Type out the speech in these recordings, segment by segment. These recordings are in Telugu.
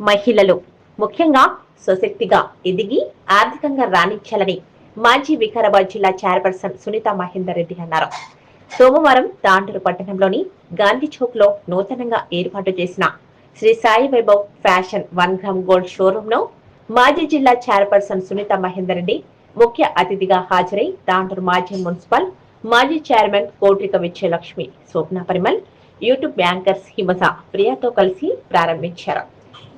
మహిళలు. ముఖ్యంగా స్వశక్తిగా ఎదిగి ఆర్థికంగా రాణించాలని మాజీ వికారాబాద్ జిల్లా చైర్పర్సన్ సునీత మహేందర్ రెడ్డి అన్నారు. సోమవారం తాండూరు పట్టణంలోని గాంధీ చౌక్లో నూతనంగా ఏర్పాటు చేసిన Shri Sai Vaibhav fashion one gram gold షోరూమ్లో మాజీ జిల్లా చైర్పర్సన్ సునీత మహేందర్ రెడ్డి ముఖ్య అతిథిగా హాజరై తాండూరు మాజీ మున్సిపల్ మాజీ chairman Kotrika Vijayalakshmi Swapna Parimal YouTube bankers Himaja ప్రియాతో కలిసి ప్రారంభించారు.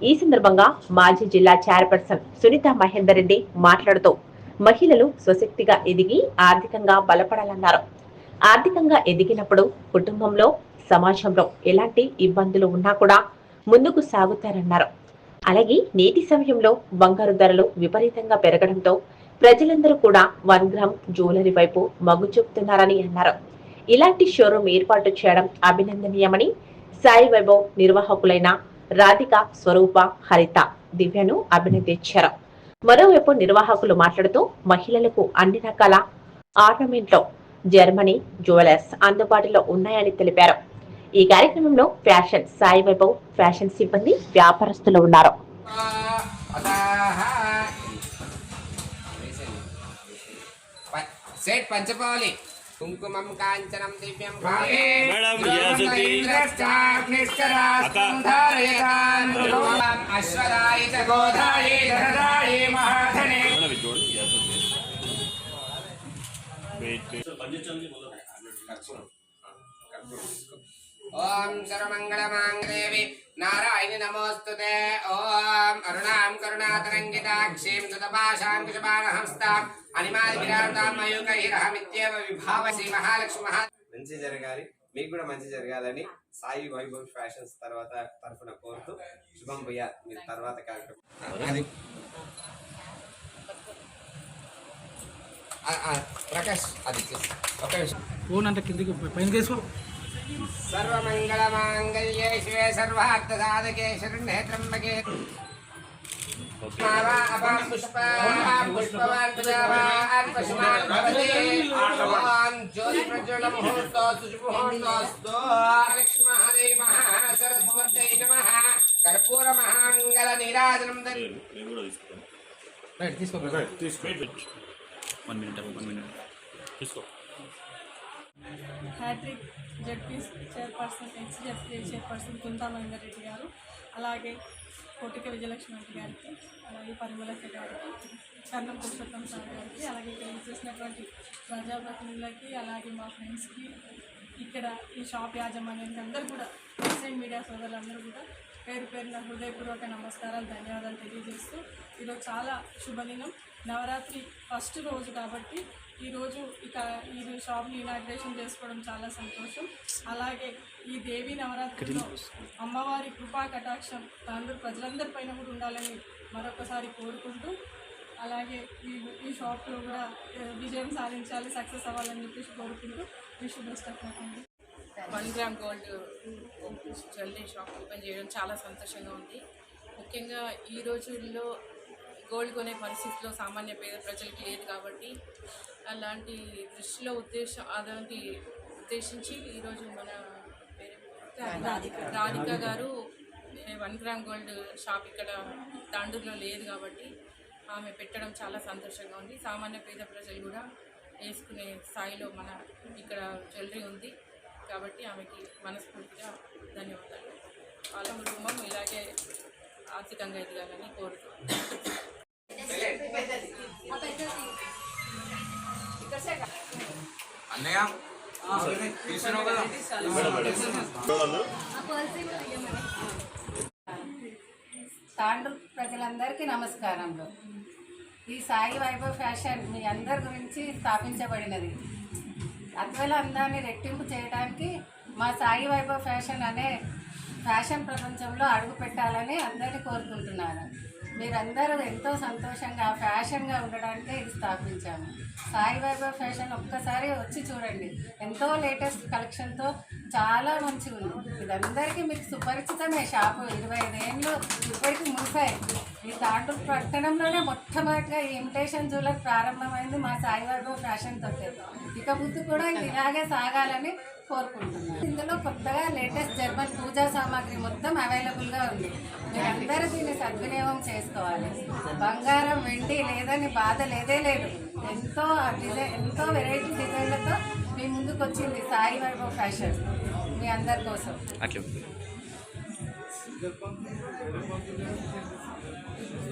ఈ సందర్భంగా మాజీ జిల్లా చైర్పర్సన్ సునీత మహేందర్ రెడ్డి మాట్లాడుతూ మహిళలు స్వశక్తిగా ఎదిగి ఆర్థికంగా బలపడాలన్నారు. ఆర్థికంగా ఎదిగినప్పుడు కుటుంబంలో సమాజంలో ఎలాంటి ఇబ్బందులు ఉన్నా కూడా ముందుకు సాగుతారన్నారు. అలాగే నేటి సమయంలో బంగారు ధరలు విపరీతంగా పెరగడంతో ప్రజలందరూ కూడా వన్ గ్రామ్ జ్యువెలరీ వైపు మగ్గు చూపుతున్నారని అన్నారు. ఇలాంటి షోరూం ఏర్పాటు చేయడం అభినందనీయమని సాయి వైభవ్ నిర్వాహకులైన రాధిక స్వరూప హరిత దివ్యను అభినందించారు. మరోవైపు నిర్వాహకులు మాట్లాడుతూ మహిళలకు అన్ని రకాల ఆర్నమెంట్లో జర్మనీ జ్యువెలర్స్ అందుబాటులో ఉన్నాయని తెలిపారు. ఈ కార్యక్రమంలో ఫ్యాషన్ సాయి వైభవ్ ఫ్యాషన్ సిబ్బంది వ్యాపారస్తులు ఉన్నారు. సెట్ పంచపాలి. కుంకుమం కాంచనం దివ్యం అశ్వరాయ గోధాయ ధనదాయ మహాధనే పండించండి మొదలు ఓం సర్వమంగళమాంగళేవి నారాయణి నమోస్తుతే ఓం అరుణాం కరుణాతరంగితాక్షీం సుతపాశాంకుశపాణహస్తాం అనిమాదివిరాటాం మయూకైరహమిత్యేవ విభావ శ్రీ మహాలక్ష్మి మహా మంచి జరగాలి. మీకు కూడా మంచి జరగాలని సాయి వైభవ్ ఫ్యాషన్స్ తర్వాత తరఫున కోరుతూ శుభం భయ్య. మీరు తర్వాత కార్యక్రమం అది ప్రకాష్ అది. ఒక నిమిషం. ఫోన్ అంటే కిందికి పైన తీసుకో. सर्वमङ्गलमाङ्गल्ये शिवे सर्वार्थसाधके शरण्ये त्र्यम्बके कर्पूर महांगल नीराजनम बैठ किसको बैठ किसको बैठ 1 मिनट 1 मिनट किसको hat trick ZP chairperson ex ZP chairperson Kunta Mahender Reddy garu అలాగే కోటిక విజయలక్ష్మి రెడ్డి గారికి అలాగే పరిమళక్క గారికి కర్ణం పురుషోత్తం సార్ గారికి అలాగే ఇక్కడ చేసినటువంటి ప్రజాప్రతినిధులకి అలాగే మా ఫ్రెండ్స్కి ఇక్కడ ఈ షాప్ యాజమాన్యానికి అందరూ కూడా ఎస్ఐ మీడియా సోదరులందరూ కూడా పేరు పేరున హృదయపూర్వక నమస్కారాలు ధన్యవాదాలు తెలియజేస్తూ ఈరోజు చాలా శుభదినం. నవరాత్రి ఫస్ట్ రోజు కాబట్టి ఈరోజు ఇక ఈ షాప్ని ఇనాగ్రేషన్ చేసుకోవడం చాలా సంతోషం. అలాగే ఈ దేవి నవరాత్రిలో అమ్మవారి కృపా కటాక్షం తాండ్రు ప్రజలందరిపైన కూడా ఉండాలని మరొకసారి కోరుకుంటూ అలాగే ఈ ఈ షాప్లో కూడా విజయం సాధించాలి సక్సెస్ అవ్వాలని చెప్పేసి కోరుకుంటూ విష్ బెస్ట్ అండి one gram gold jewellery shop open చేయడం చాలా సంతోషంగా ఉంది. ముఖ్యంగా ఈ రోజుల్లో గోల్డ్ కొనే పరిస్థితిలో సామాన్య పేద ప్రజలకి లేదు కాబట్టి అలాంటి దృష్టిలో ఉద్దేశం అలాంటి ఉద్దేశించి ఈరోజు మన రాధిక గారు. వన్ గ్రామ్ గోల్డ్ షాప్ ఇక్కడ తాండూరులో లేదు కాబట్టి ఆమె పెట్టడం చాలా సంతోషంగా ఉంది. సామాన్య పేద ప్రజలు కూడా వేసుకునే స్థాయిలో మన ఇక్కడ జ్యువెలరీ ఉంది కాబట్టి ఆమెకి మనస్ఫూర్తిగా ధన్యవాదాలు. వాళ్ళ కుటుంబం ఇలాగే ఆర్థికంగా ఎదగాలని కోరుతున్నాను అన్నయ్య? తీసుకున్నావు కదా? ప్రజలందరికీ నమస్కారములు. ఈ సాయి వైభవ్ ఫ్యాషన్ మీ అందరి గురించి స్థాపించబడినది. అద్వల అందాన్ని రెట్టింపు చేయడానికి మా సాయి వైభవ్ ఫ్యాషన్ అనే ఫ్యాషన్ ప్రపంచంలో అడుగు పెట్టాలని అందరినీ కోరుకుంటున్నాను. మీరందరూ ఎంతో సంతోషంగా ఫ్యాషన్గా ఉండడానికే ఇది స్థాపించాము. సాయి ఫ్యాషన్ ఒక్కసారి వచ్చి చూడండి. ఎంతో లేటెస్ట్ కలెక్షన్తో చాలా మంచిగా ఉంది ఇదందరికీ మీకు సుపరిచితమే. షాపు ఇరవై ఐదేళ్ళు ఇప్పటికీ ముగిసాయి ఈ తాండూరు పట్టణంలోనే మొట్టమొదటిగా ఈ ఇమిటేషన్ జ్యువెలర్ ప్రారంభమైంది మా సాయిబాబు ఫ్యాషన్ తోటే. ఇక ముందు కూడా ఇలాగే సాగాలని కోరుకుంటున్నాను. ఇందులో కొత్తగా లేటెస్ట్ జర్మన్ పూజా సామాగ్రి మొత్తం అవైలబుల్గా ఉంది. మీరందరూ దీన్ని సద్వినియోగం చేసుకోవాలి. బంగారం వెండి లేదని బాధ లేదే లేదు. ఎంతో డిజైన్ ఎంతో వెరైటీ డిజైన్లతో మీ ముందుకు వచ్చింది సాయి వైభవ్ ఫ్యాషన్. మీ అందరి కోసం. అట్లా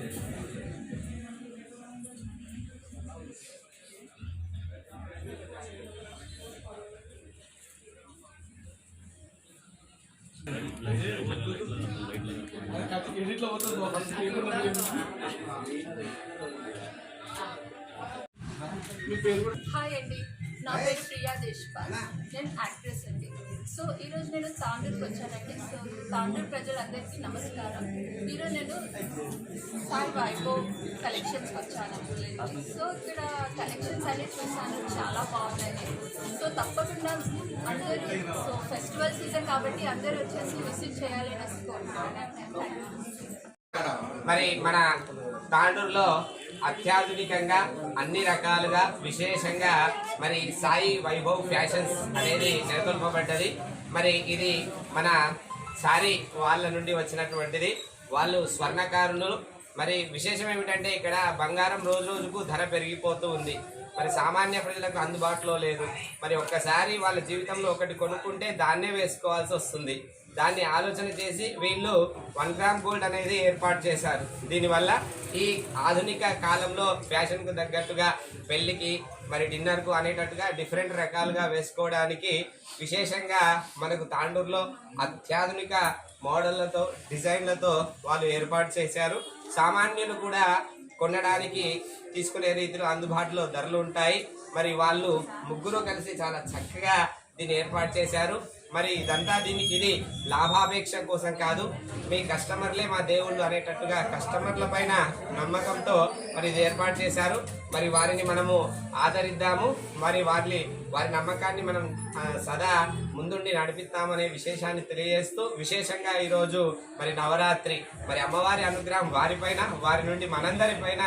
హాయ్ అండి. నా పేరు ప్రియా దేశ్పాల్. నేను యాక్ట్రెస్ సో ఈరోజు నేను తాండూరుకి వచ్చానండి. సో తాండూరు ప్రజలందరికీ నమస్కారం. ఈరోజు నేను సాయి వైభవ్ కలెక్షన్స్కి వచ్చాను సో ఇక్కడ కలెక్షన్స్ అనేది చూసాను. చాలా బాగున్నాయి. సో తప్పకుండా అందరూ సో ఫెస్టివల్ సీజన్ కాబట్టి అందరూ వచ్చేసి విజిట్ చేయాలి అనేసి కోరుకుంటున్నాను. మరి మన తాండూరులో అత్యాధునికంగా అన్ని రకాలుగా విశేషంగా మరి సాయి వైభవ్ ఫ్యాషన్స్ అనేది నెలకొల్పబడ్డది. మరి ఇది మన సారీ వాళ్ళ నుండి వచ్చినటువంటిది. వాళ్ళు స్వర్ణకారులు. మరి విశేషం ఏమిటంటే ఇక్కడ బంగారం రోజు రోజుకు ధర పెరిగిపోతూ ఉంది. మరి సామాన్య ప్రజలకు అందుబాటులో లేదు. మరి ఒక్కసారి వాళ్ళ జీవితంలో ఒకటి కొనుక్కుంటే దాన్నే వేసుకోవాల్సి వస్తుంది. దాన్ని ఆలోచన చేసి వీళ్ళు వన్ గ్రామ్ గోల్డ్ అనేది ఏర్పాటు చేశారు. దీనివల్ల ఈ ఆధునిక కాలంలో ఫ్యాషన్కు తగ్గట్టుగా పెళ్ళికి మరి డిన్నర్కు అనేటట్టుగా డిఫరెంట్ రకాలుగా వేసుకోవడానికి విశేషంగా మనకు తాండూరులో అత్యాధునిక మోడళ్ళతో డిజైన్లతో వాళ్ళు ఏర్పాటు చేశారు. సామాన్యులు కూడా కొనడానికి తీసుకునే రీతిలో అందుబాటులో ధరలు ఉంటాయి. మరి వాళ్ళు ముగ్గురు కలిసి చాలా చక్కగా దీన్ని ఏర్పాటు చేశారు. మరి ఇదంతా దీనికి ఇది లాభాపేక్ష కోసం కాదు. మీ కస్టమర్లే మా దేవుళ్ళు అనేటట్టుగా కస్టమర్ల పైన నమ్మకంతో మరి ఇది ఏర్పాటు చేశారు. మరి వారిని మనము ఆదరిద్దాము. మరి వారిని వారి నమ్మకాన్ని మనం సదా ముందుండి నడిపిస్తామనే విశేషాన్ని తెలియజేస్తూ విశేషంగా ఈరోజు మరి నవరాత్రి మరి అమ్మవారి అనుగ్రహం వారిపైన వారి నుండి మనందరి పైన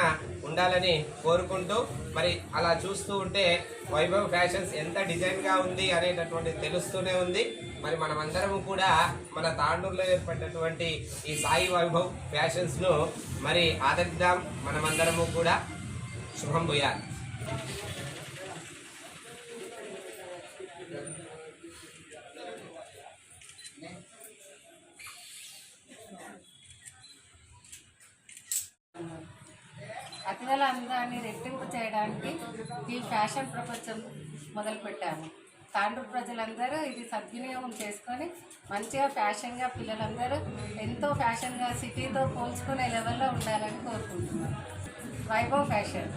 ఉండాలని కోరుకుంటూ మరి అలా చూస్తూ ఉంటే వైభవ్ ఫ్యాషన్స్ ఎంత డిజైన్గా ఉంది అనేటటువంటి తెలుస్తూనే ఉంది. మరి మనమందరము కూడా మన తాండూరులో ఏర్పడినటువంటి ఈ సాయి వైభవ్ ఫ్యాషన్స్ను మరి ఆదరిద్దాం. మనమందరము కూడా శుభం పోయాలి ప్రజల అందాన్ని రెట్టింపు చేయడానికి ఈ ఫ్యాషన్ ప్రపంచం మొదలుపెట్టాము. తాండూరు ప్రజలందరూ ఇది సద్వినియోగం చేసుకొని మంచిగా ఫ్యాషన్గా పిల్లలందరూ ఎంతో ఫ్యాషన్గా సిటీతో పోల్చుకునే లెవెల్లో ఉండాలని కోరుకుంటున్నాను వైభవ్ ఫ్యాషన్.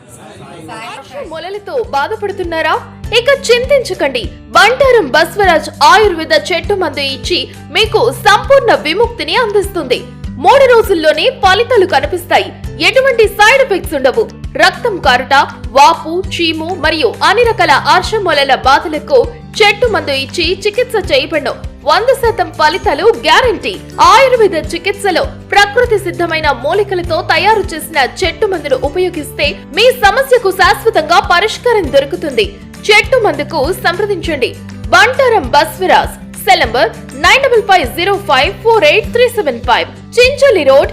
మొలలతో బాధపడుతున్నారా? ఇక చింతించకండి. బంటారం బస్వరాజ్ ఆయుర్వేద చెట్టు మందు ఇచ్చి మీకు సంపూర్ణ విముక్తిని అందిస్తుంది. మూడు రోజుల్లోనే ఫలితాలు కనిపిస్తాయి. ఎటువంటి సైడ్ ఎఫెక్ట్స్ ఉండవు. రక్తం కారుట వాపు చీము మరియు అన్ని రకాల ఆర్షమూలల బాధలకు చెట్టు మందు ఇచ్చి చికిత్స చేయబడను. వంద శాతం ఫలితాలు గ్యారంటీ. ఆయుర్వేద చికిత్సలో ప్రకృతి సిద్ధమైన మూలికలతో తయారు చేసిన చెట్టు మందును ఉపయోగిస్తే మీ సమస్యకు శాశ్వతంగా పరిష్కారం దొరుకుతుంది. చెట్టు మందుకు సంప్రదించండి. Bantaram Baswaraj cell number nine double five zero five four eight three seven five. Chincholi road